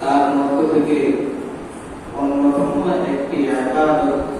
তার মধ্য থেকে অন্যতম একটি ইবাদত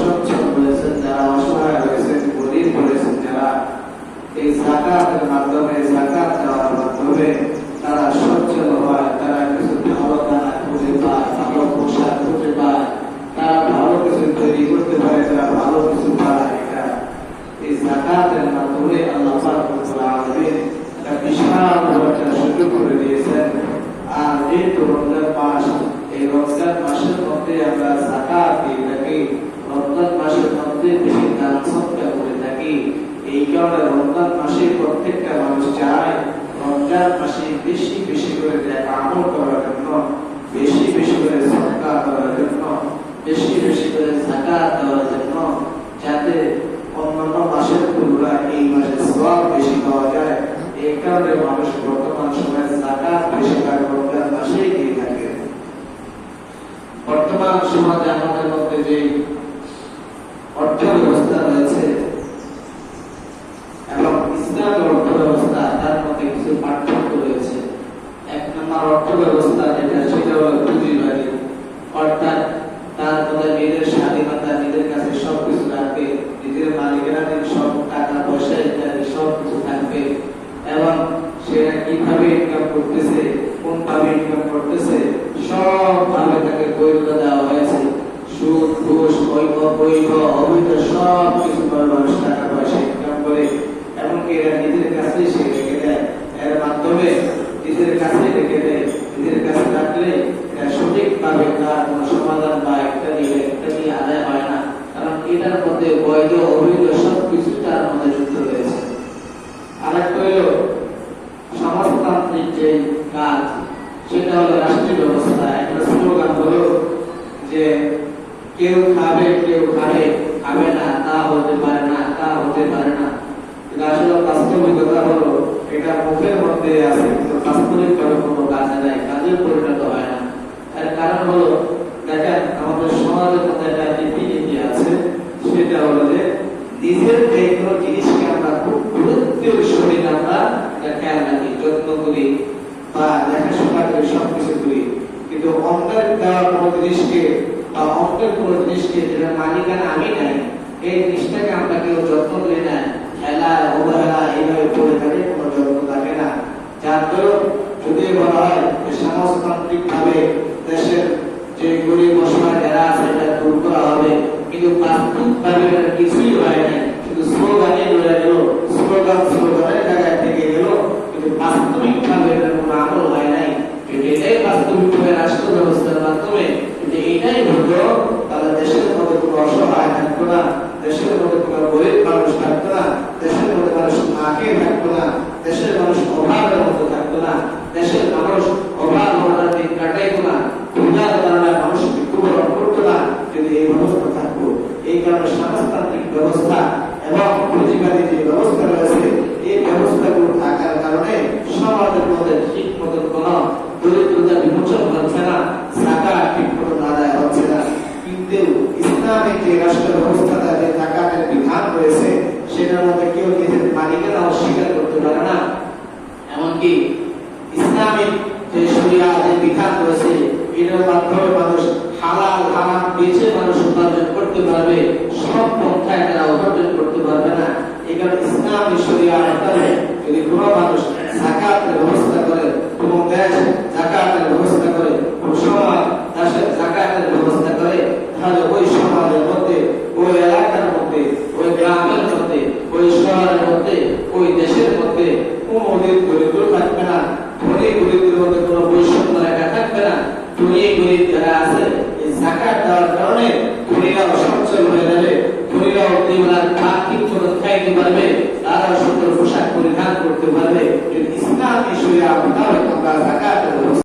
এই যাকাতের মাধ্যমে, যাকাত দেওয়ার মাধ্যমে তারা সচ্ছল হয়, তারা কিছু ভালো দানা খুঁজে পায়, ভালো পোশাক খুঁজে পায়, তারা ভালো কিছু তৈরি করতে পারে, তারা ভালো কিছু পায় এটা। এই যাকাতের মাধ্যমে আল্লাহ একটা বিশাল একটা সুযোগ করে দিয়েছেন। আর যেহেতু রমজান মাস, এই রমজান মাসের মধ্যে আমরা যাকাত দিয়ে থাকি। কারণে রমজান মাসে প্রত্যেকটা মানুষ চায় রমজান মাসে বেশি বেশি করে আমল করার জন্য, বেশি বেশি করে সৎকার করার জন্য, বেশি বেশি করে যাকাত দেওয়ার জন্য, যাতে অন্যান্য মাসের তুলনায় এই মাসে সওয়াব বেশি পাওয়া যায়। এই কারণে মানুষ বর্তমান সময়ে যাকাত বেশিরভাগ রমজান মাসেই দিয়ে থাকে। বর্তমান সমাজে আমাদের মধ্যে যে অর্থ ব্যবস্থা রয়েছে এবং ইসলামের অর্থ ব্যবস্থা তার মধ্যে কিছু পার্থক্য রয়েছে এক নম্বর অর্থ ব্যবস্থা যেটা সেটা হলো পুঁজিবাদী অর্থাৎ তার মধ্যে নিজের স্বাধীনতা নিজের কাছে সবকিছু রাখবে নিজের মালিকানাধীন সব টাকা পয়সা ইত্যাদি সব কিছু থাকবে এবং সেটা কীভাবে ইনকাম করতেছে, কোন ভাবে ইনকাম করতেছে, সব তাকে বৈধ দেওয়া হয়েছে। সুদ, ঘুষ বৈভব বৈভব অবৈধ, সব কিছু মানুষ টাকা পয়সা ইনকাম করে। এমনকি এরা নিজের কাছেই সে রেখে দেয়। এর মাধ্যমে নিজের কাছে রেখে দেয়। নিজের কাছে রাখলে সঠিকভাবে তার কোনো সমাধান বা ইত্যাদি ইত্যাদি আদায় হয় না। কারণ এটার মধ্যে বৈধ, অবৈধ সব কিছু তার মধ্যে যুক্ত রয়েছে। আরেকটা হলো সমাজতান্ত্রিক যে কাজ সেটা হলো রাষ্ট্রীয় ব্যবস্থা, একটা স্লোগান হলো যে কেউ খাবে কেউ খাবে খাবে না, তা হতে পারে না, তা হতে পারে না। আসলে বাস্তবিকতা হলো, এটা মুখের মধ্যে আছে বাস্তবিক ভাবে কোনো কাজে নাই, কাজে পরিণত হয় না। এর কারণ হলো, দেখেন, আমাদের সমাজের মধ্যে একটা রীতিনীতি আছে, সেটা হলো যে নিজের কোনো জিনিসকে আমরা খুব গুরুত্বের সহিত আমরা খেয়াল রাখি, যত্ন করি। দেখাশোনা করি সবকিছু করি। কিন্তু কোনো জিনিসকে বা কোনো জিনিসকে যেটা মালিকানা আমি নাই, এই জিনিসটাকে আমরা কেউ যত্ন খেলা অবহেলা এইভাবে পড়ে থাকে, কোনো যত্ন থাকে না। যার যদি বলা হয় সমাজতান্ত্রিক ভাবে দেশের যে গরিব অসহায় যারা আছে, এটা দূর করা হবে। কিন্তু বাস্তব ভাবে এটা কিছুই হয় শুধু স্লোগান স্লোগানের জায়গায় থেকে গেল কিন্তু বাস্তবিক ভাবে এটার কোনো আমল হয় নাই যদি এটাই বাস্তবিক ভাবে রাষ্ট্র ব্যবস্থার মাধ্যমে যদি এটাই হতো তাহলে দেশের মধ্যে কোনো অসহায় থাকতো না দেশের মধ্যে কোনো গরিব মানুষ থাকতো না দেশের মধ্যে মানুষ না খেয়ে থাকতো না দেশের মানুষ অভাবের মধ্যে থাকতো না দেশের মানুষ অভাব অনার দিন কাটাইতো না ক্ষুধার কারণে মানুষ মৃত্যুবরণ করতো না যদি এই ব্যবস্থা থাকতো এই কারণে সমাজতান্ত্রিক ব্যবস্থা এবং পুঁজিবাদী যে ব্যবস্থা রয়েছে ওই দেশের মধ্যে কোনোদিন দরিদ্র থাকবে না অনেক গরিবের মধ্যে কোন বৈষম্য রেখা থাকবে না। ধনী গরিব যারা আছে, এই জাকাত দেওয়ার কারণে ধনীরাও সচ্ছল হয়ে যাবে, ধনীরাও খাইতে পারবে তারাও সুন্দর পোশাক পরিধান করতে পারবে। ইসলাম আপনার